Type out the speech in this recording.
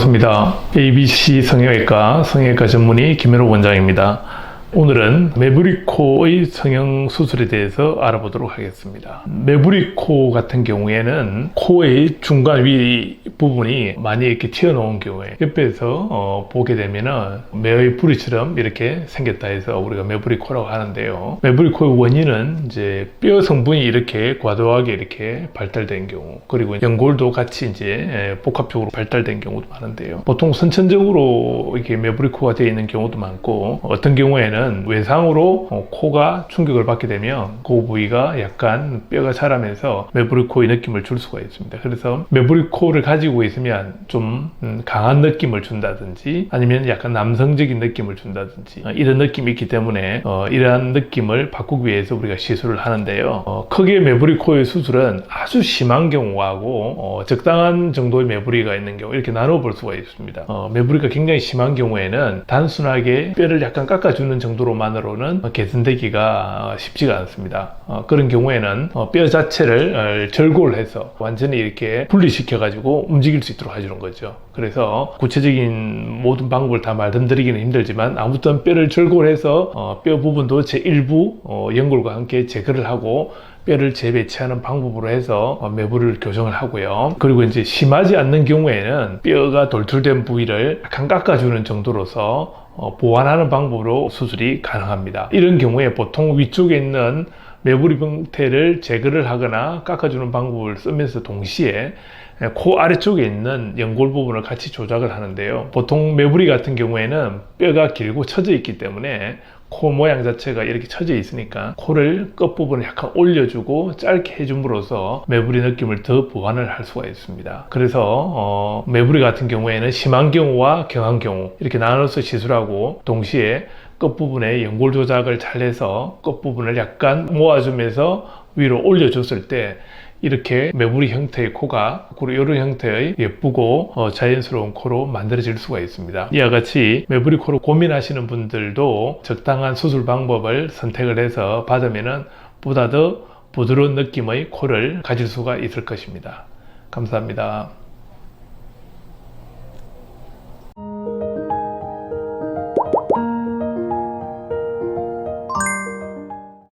반갑습니다. ABC 성형외과 성형외과 전문의 김현우 원장입니다. 오늘은 메브리코의 성형 수술에 대해서 알아보도록 하겠습니다. 메브리코 같은 경우에는 코의 중간 위 부분이 많이 이렇게 튀어나온 경우에 옆에서 어, 보게 되면은 매의 뿌리처럼 이렇게 생겼다 해서 우리가 메브리코라고 하는데요. 메브리코의 원인은 이제 뼈 성분이 이렇게 과도하게 이렇게 발달된 경우 그리고 연골도 같이 이제 예, 복합적으로 발달된 경우도 많은데요. 보통 선천적으로 이렇게 메브리코가 되어 있는 경우도 많고 어떤 경우에는 외상으로 어, 코가 충격을 받게 되면 그 부위가 약간 뼈가 자라면서 메브리코의 느낌을 줄 수가 있습니다. 그래서 메브리코를 가지고 있으면 좀 음, 강한 느낌을 준다든지 아니면 약간 남성적인 느낌을 준다든지 어, 이런 느낌이 있기 때문에 어, 이러한 느낌을 바꾸기 위해서 우리가 시술을 하는데요. 어, 크게 메브리코의 수술은 아주 심한 경우하고 어, 적당한 정도의 메브리가 있는 경우 이렇게 나눠 볼 수가 있습니다. 어, 메브리가 굉장히 심한 경우에는 단순하게 뼈를 약간 깎아주는 정도 로만으로는 개선되기가 쉽지가 않습니다. 어, 그런 경우에는 어, 뼈 자체를 어, 절골해서 완전히 이렇게 분리시켜 가지고 움직일 수 있도록 해주는 거죠. 그래서 구체적인 모든 방법을 다 말씀드리기는 힘들지만 아무튼 뼈를 절골해서 어, 뼈 부분도 제 일부 어, 연골과 함께 제거를 하고 뼈를 재배치하는 방법으로 해서 어, 매부를 교정을 하고요. 그리고 이제 심하지 않는 경우에는 뼈가 돌출된 부위를 약간 깎아주는 정도로서 어, 보완하는 방법으로 수술이 가능합니다. 이런 경우에 보통 위쪽에 있는 매부리 형태를 제거를 하거나 깎아주는 방법을 쓰면서 동시에 코 아래쪽에 있는 연골 부분을 같이 조작을 하는데요. 보통 매부리 같은 경우에는 뼈가 길고 처져 있기 때문에 코 모양 자체가 이렇게 처져 있으니까 코를 끝부분을 약간 올려주고 짧게 해줌으로써 매부리 느낌을 더 보완을 할 수가 있습니다. 그래서 어, 매부리 같은 경우에는 심한 경우와 경한 경우 이렇게 나눠서 시술하고 동시에 끝부분에 연골 조작을 잘 해서 끝부분을 약간 모아주면서 위로 올려줬을 때 이렇게 매부리 형태의 코가 그리고 이런 형태의 예쁘고 어, 자연스러운 코로 만들어질 수가 있습니다. 이와 같이 매부리 코로 고민하시는 분들도 적당한 수술 방법을 선택을 해서 받으면은 보다 더 부드러운 느낌의 코를 가질 수가 있을 것입니다. 감사합니다.